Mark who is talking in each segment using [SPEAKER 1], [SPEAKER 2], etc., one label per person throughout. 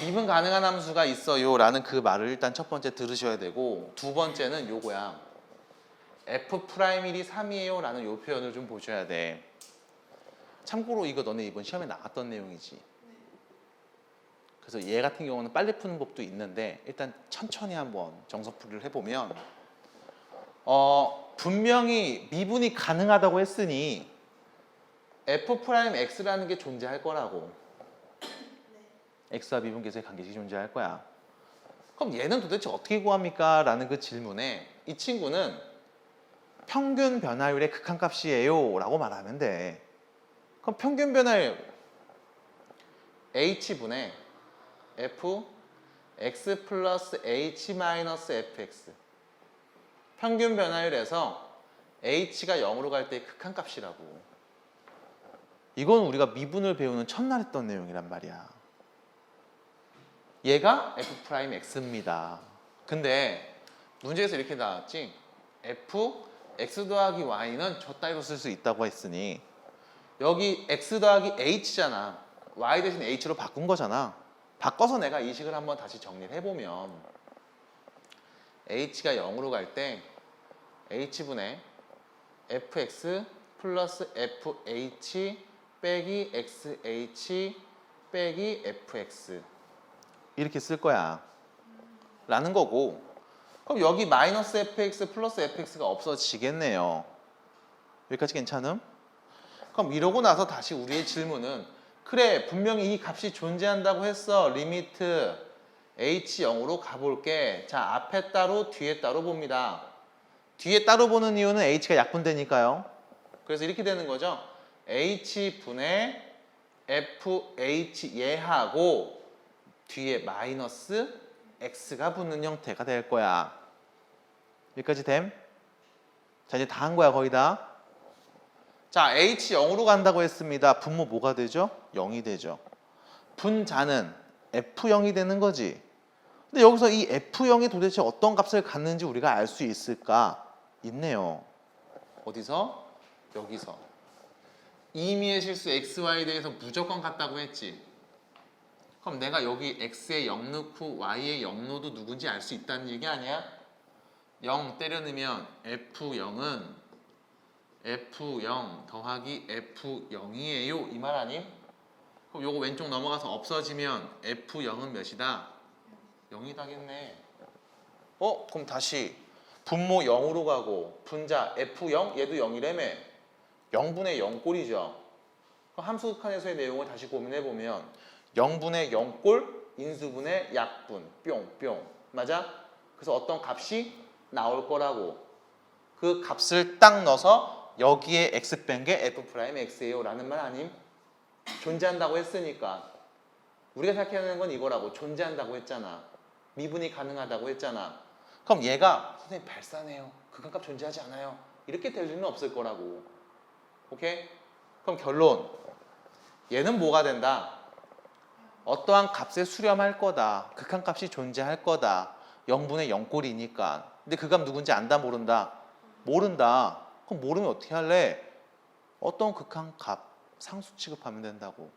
[SPEAKER 1] 미분 가능한 함수가 있어요 라는 그 말을 일단 첫 번째 들으셔야 되고 두 번째는 요거야 F'1이 3이에요 라는 요 표현을 좀 보셔야 돼. 참고로 이거 너네 이번 시험에 나왔던 내용이지. 그래서 얘 같은 경우는 빨리 푸는 법도 있는데 일단 천천히 한번 정석풀이를 해보면 어 분명히 미분이 가능하다고 했으니 F'X라는 게 존재할 거라고 X와 계수의 관계식이 존재할 거야. 그럼 얘는 도대체 어떻게 구합니까? 라는 그 질문에 이 친구는 평균 변화율의 극한값이에요 라고 말하면 돼. 그럼 평균 변화율 H분의 F X 플러스 H 마이너스 FX 평균 변화율에서 H가 0으로 갈때 극한값이라고. 이건 우리가 미분을 배우는 첫날 했던 내용이란 말이야. 얘가 F'X입니다. 근데 문제에서 이렇게 나왔지. F X 더하기 Y는 저 따위로 쓸 수 있다고 했으니 여기 X 더하기 H잖아. Y 대신 H로 바꾼 거잖아. 바꿔서 내가 이 식을 한번 다시 정리를 해보면 H가 0으로 갈 때 H분의 fx 플러스 fh 빼기 xh 빼기 fx 이렇게 쓸 거야 라는 거고 그럼 여기 마이너스 fx 플러스 fx가 없어지겠네요 여기까지 괜찮음? 그럼 이러고 나서 다시 우리의 질문은 그래 분명히 이 값이 존재한다고 했어 리미트 h0으로 가볼게 자 앞에 따로 뒤에 따로 봅니다 뒤에 따로 보는 이유는 h가 약분되니까요. 그래서 이렇게 되는 거죠. h분의 fh 얘하고 뒤에 마이너스 x가 붙는 형태가 될 거야. 여기까지 됨? 자 이제 다 한 거야 거의 다. 자 h 0으로 간다고 했습니다. 분모 뭐가 되죠? 0이 되죠. 분자는 f0이 되는 거지. 근데 여기서 이 f0이 도대체 어떤 값을 갖는지 우리가 알 수 있을까? 있네요. 어디서? 여기서. 이미의 실수 xy에 대해서 무조건 같다고 했지. 그럼 내가 여기 x에 0 넣고 y에 0 넣어도 누군지 알 수 있다는 얘기 아니야? 0 때려 넣으면 f0은 f0 더하기 f0이에요. 이 말 아님? 그럼 요거 왼쪽 넘어가서 없어지면 f0은 몇이다? 0이 다겠네. 어? 그럼 다시 분모 0으로 가고 분자 f0 얘도 0이라며 0분의 0꼴이죠. 그럼 함수 극한에서의 내용을 다시 고민해 보면 0분의 0꼴 인수분의 약분 뿅뿅 맞아? 그래서 어떤 값이 나올 거라고 그 값을 딱 넣어서 여기에 x 뺀 게 f 프라임 x예요 라는 말 아님? 존재한다고 했으니까 우리가 생각하는 건 이거라고 존재한다고 했잖아 미분이 가능하다고 했잖아 그럼 얘가 선생님 발산해요. 극한값 존재하지 않아요. 이렇게 될 리는 없을 거라고. 오케이? 그럼 결론. 얘는 뭐가 된다? 어떠한 값에 수렴할 거다. 극한값이 존재할 거다. 0분의 0꼴이니까. 근데 그 값 누군지 안다 모른다? 모른다. 그럼 모르면 어떻게 할래? 어떤 극한값 상수 취급하면 된다고.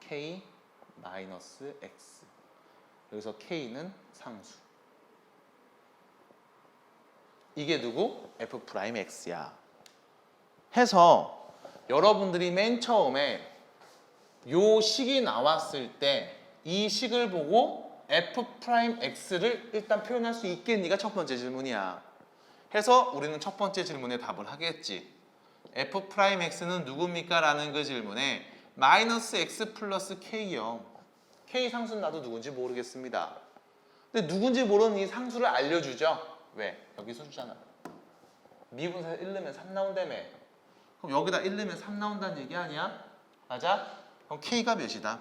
[SPEAKER 1] k 마이너스 x 여기서 K는 상수. 이게 누구? F 프라임 X야. 해서 여러분들이 맨 처음에 요 식이 나왔을 때 이 식을 보고 F 프라임 X를 일단 표현할 수 있겠니가 첫 번째 질문이야. 해서 우리는 첫 번째 질문에 답을 하겠지. F 프라임 X는 누굽니까? 라는 그 질문에 마이너스 X 플러스 K요. K 상수는 나도 누군지 모르겠습니다. 근데 누군지 모르는 이 상수를 알려주죠. 왜? 여기 수잖아. 미분에서 1 넣으면 3 나온다며. 그럼 여기다 1 넣으면 3 나온다는 얘기 아니야? 맞아? 그럼 K가 몇이다?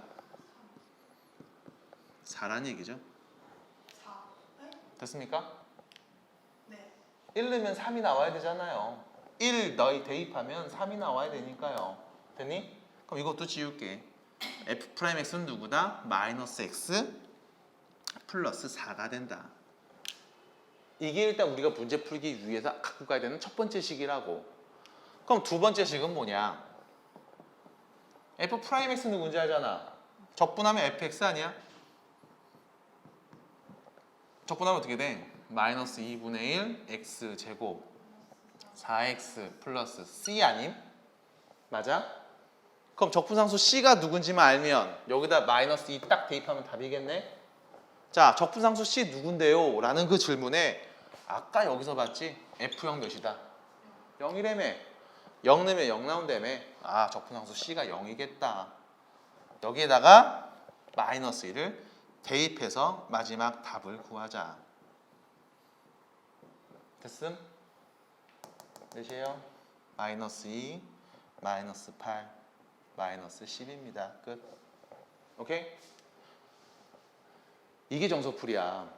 [SPEAKER 1] 4란 얘기죠.
[SPEAKER 2] 4. 네?
[SPEAKER 1] 됐습니까?
[SPEAKER 2] 네.
[SPEAKER 1] 1 넣으면 3이 나와야 되잖아요. 1 너희 대입하면 3이 나와야 되니까요. 됐니? 그럼 이것도 지울게. f 프라임 x는 누구다? 마이너스 x 플러스 4가 된다. 이게 일단 우리가 문제 풀기 위해서 갖고 가야 되는 첫 번째 식이라고. 그럼 두 번째 식은 뭐냐? F 프라임 x 누군지 알잖아. 적분하면 fx 아니야? 적분하면 어떻게 돼? 마이너스 2분의 1 x 제곱 4x 플러스 c 아님? 맞아? 그럼 적분상수 c가 누군지만 알면 여기다 마이너스 2 딱 대입하면 답이겠네? 자, 적분상수 c 누군데요? 라는 그 질문에 아까 여기서 봤지? f형 몇이다? 0이래매 0 넣으면 0 나온다며? 아 적분함수 C가 0이겠다. 여기에다가 마이너스 1을 대입해서 마지막 답을 구하자. 됐음? 몇이에요? 마이너스 2 마이너스 8 마이너스 10입니다. 끝. 오케이? 이게 정석풀이야.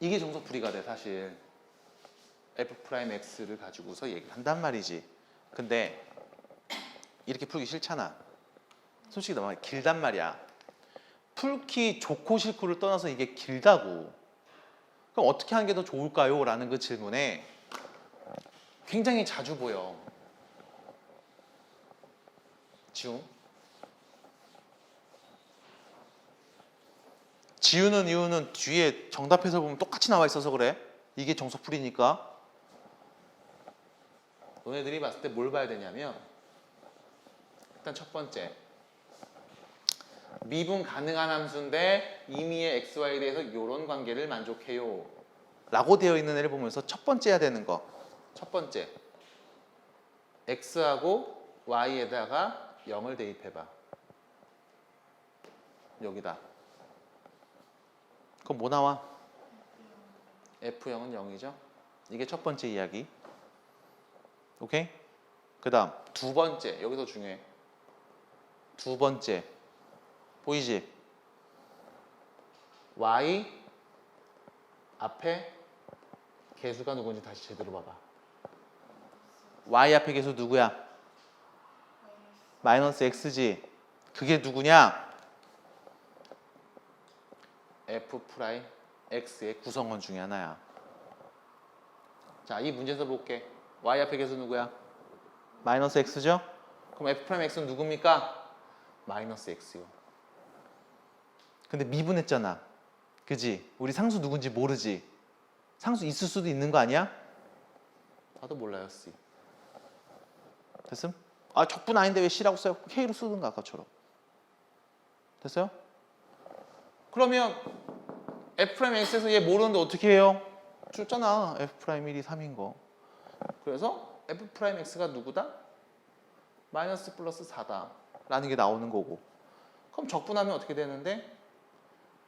[SPEAKER 1] 이게 정석풀이가 돼 사실 f 프라임 x를 가지고서 얘기를 한단 말이지. 근데 이렇게 풀기 싫잖아. 솔직히 너무 길단 말이야. 풀기 좋고 싫고를 떠나서 이게 길다고. 그럼 어떻게 하는 게 더 좋을까요? 라는 그 질문에 굉장히 자주 보여. 지웅? 지우는 이유는 뒤에 정답해서 보면 똑같이 나와 있어서 그래. 이게 정석풀이니까. 너네들이 봤을 때 뭘 봐야 되냐면 일단 첫 번째. 미분 가능한 함수인데 임의의 xy에 대해서 이런 관계를 만족해요. 라고 되어 있는 애를 보면서 첫 번째 해야 되는 거. 첫 번째. x하고 y에다가 0을 대입해봐. 여기다. 그럼 뭐 나와? F형은 0이죠? 이게 첫 번째 이야기 오케이? 그 다음 두 번째 여기서 중요해 두 번째 보이지? y 앞에 개수가 누군지 다시 제대로 봐봐 y 앞에 개수 누구야? 마이너스 x지 그게 누구냐? f 프라임 x의 구성원 중에 하나야 자 이 문제에서 볼게 y 앞에 개수 누구야? 마이너스 x죠? 그럼 f 프라임 x는 누굽니까? 마이너스 x요. 근데 미분했잖아. 그지? 우리 상수 누군지 모르지? 상수 있을 수도 있는 거 아니야? 나도 몰라요, C. 됐음? 아, 적분 아닌데 왜 C라고 써요? K로 쓰든가 아까처럼. 됐어요? 그러면 f 프라임 x에서 얘 모르는데 어떻게 해요? 줬잖아. f 프라임 1이 3인 거. 그래서 f 프라임 x가 누구다? 마이너스 플러스 4다 라는 게 나오는 거고. 그럼 적분하면 어떻게 되는데?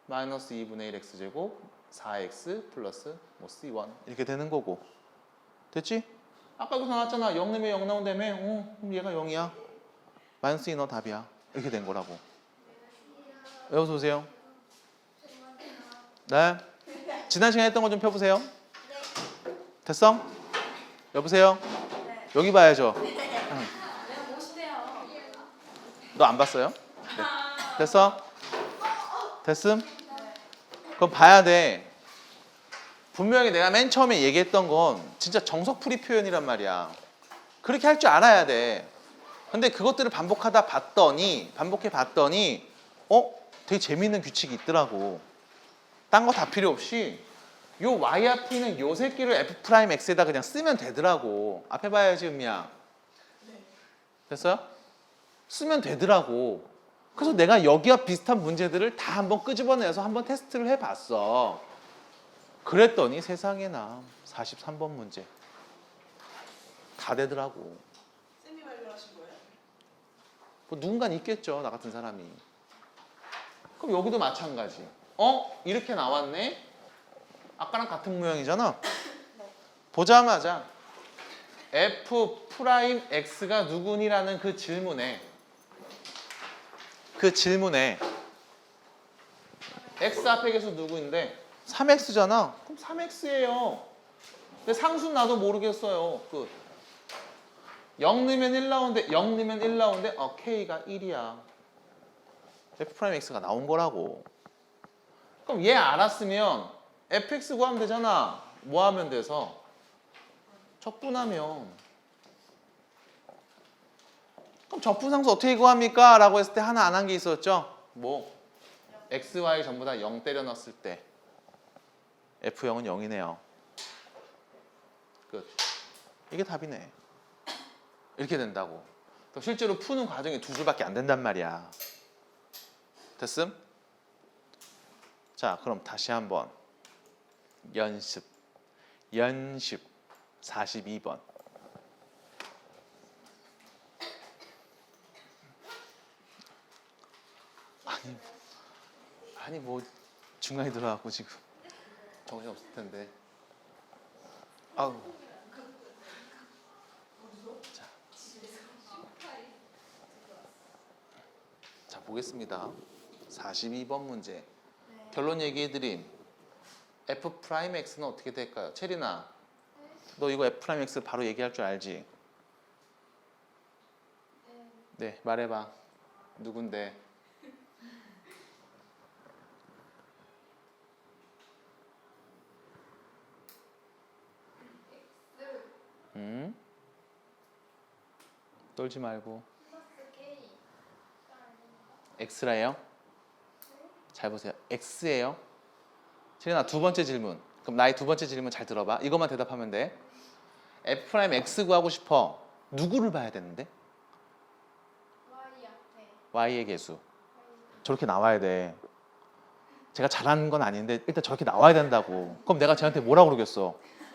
[SPEAKER 1] 마이너스 2분의 1 x제곱 4x 플러스 뭐 c1 이렇게 되는 거고. 됐지? 아까 여기서 나왔잖아. 0 넣으면 0 나온다며. 어, 그럼 얘가 0이야. 마이너스 2 넣어 답이야. 이렇게 된 거라고. 여기서 오세요. 네? 지난 시간에 했던 거 좀 펴보세요. 됐어? 여보세요? 여기 봐야죠. 너안 봤어요? 네. 됐어? 됐음? 그럼 봐야 돼. 분명히 내가 맨 처음에 얘기했던 건 진짜 정석풀이 표현이란 말이야. 그렇게 할 줄 알아야 돼. 근데 그것들을 반복하다 봤더니 반복해 봤더니 어? 되게 재밌는 규칙이 있더라고. 딴 거 다 필요 없이 요 y 앞에 있는 요 새끼를 f 프라임 x에다 그냥 쓰면 되더라고. 앞에 봐야지 음이야. 됐어요? 쓰면 되더라고. 그래서 내가 여기와 비슷한 문제들을 다 한번 끄집어내서 한번 테스트를 해봤어. 그랬더니 세상에나 43번 문제 다 되더라고.
[SPEAKER 2] 쌤이 발견하신 거예요?
[SPEAKER 1] 뭐 누군가 있겠죠 나 같은 사람이. 그럼 여기도 마찬가지. 어 이렇게 나왔네. 아까랑 같은 모양이잖아. 보자마자 f 프라임 x가 누구니라는 그 질문에 그 질문에 x 앞에 계수 누구인데 3x잖아. 그럼 3x예요. 근데 상수 나도 모르겠어요. 끝. 0 넣으면 1 나오는데 0 넣으면 1 나오는데 어 k가 1이야. f 프라임 x가 나온 거라고. 그럼 얘 알았으면 fx 구하면 되잖아. 뭐 하면 돼서? 적분하면 그럼 적분상수 어떻게 구합니까? 라고 했을 때 하나 안 한 게 있었죠? 뭐? x, y 전부 다 0 때려 넣었을 때 f0은 0이네요. 끝. 이게 답이네. 이렇게 된다고. 또 실제로 푸는 과정이 두 줄밖에 안 된단 말이야. 됐음? 자, 그럼 다시 한번 연습. 연습 42번. 아니, 아니 뭐 중간에 들어가고 지금 정신 없을 텐데. 아우. 자, 자 보겠습니다. 42번 문제. 결론 얘기해드림. F 프라임 x는 어떻게 될까요? 체리나, 너 이거 f 프라임 x 바로 얘기할 줄 알지? 네, 말해봐. 누군데? 음? 떨지 말고. x라예요? 잘 보세요. x예요. 세린아 두 번째 질문. 그럼 나의 두 번째 질문 잘 들어봐. 이것만 대답하면 돼. f 프라임 x 구하고 싶어. 누구를 봐야 되는데?
[SPEAKER 3] Y 앞에
[SPEAKER 1] y의 개수. 저렇게 나와야 돼. 제가 잘하는 건 아닌데 일단 저렇게 나와야 된다고. 그럼 내가 쟤한테 뭐라 그러겠어?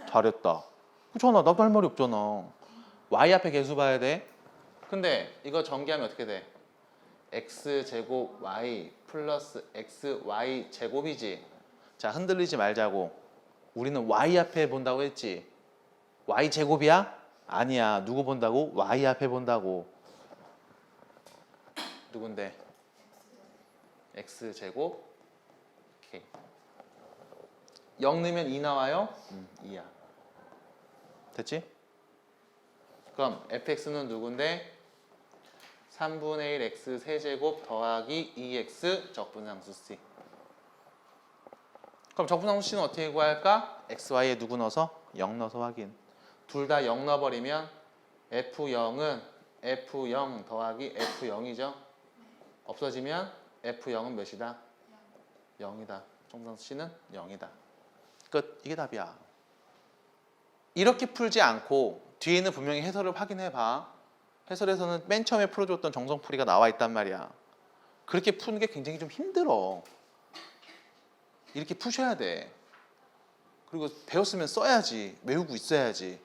[SPEAKER 1] 잘했다. 그렇잖아. 나도 할 말이 없잖아. y 앞에 개수 봐야 돼. 근데 이거 전개하면 어떻게 돼? x 제곱 y 플러스 x y 제곱이지. 자 흔들리지 말자고. 우리는 y 앞에 본다고 했지. y 제곱이야? 아니야. 누구 본다고? y 앞에 본다고. 누군데? x 제곱 오케이 0 넣으면 2 나와요? 음, 2야 됐지? 그럼 fx는 누군데? 3분의 1 x 세제곱 더하기 2x 적분상수 c 그럼 적분상수 c는 어떻게 구할까? x, y에 누구 넣어서? 0 넣어서 확인 둘 다 0 넣어버리면 f0은 f0 더하기 f0이죠 없어지면 F0은 몇이다? 0이다. 정상수 C는 0이다. 끝. 이게 답이야. 이렇게 풀지 않고 뒤에 는 분명히 해설을 확인해 봐. 해설에서는 맨 처음에 풀어줬던 정성풀이가 나와 있단 말이야. 그렇게 푸는 게 굉장히 좀 힘들어. 이렇게 푸셔야 돼. 그리고 배웠으면 써야지. 외우고 있어야지.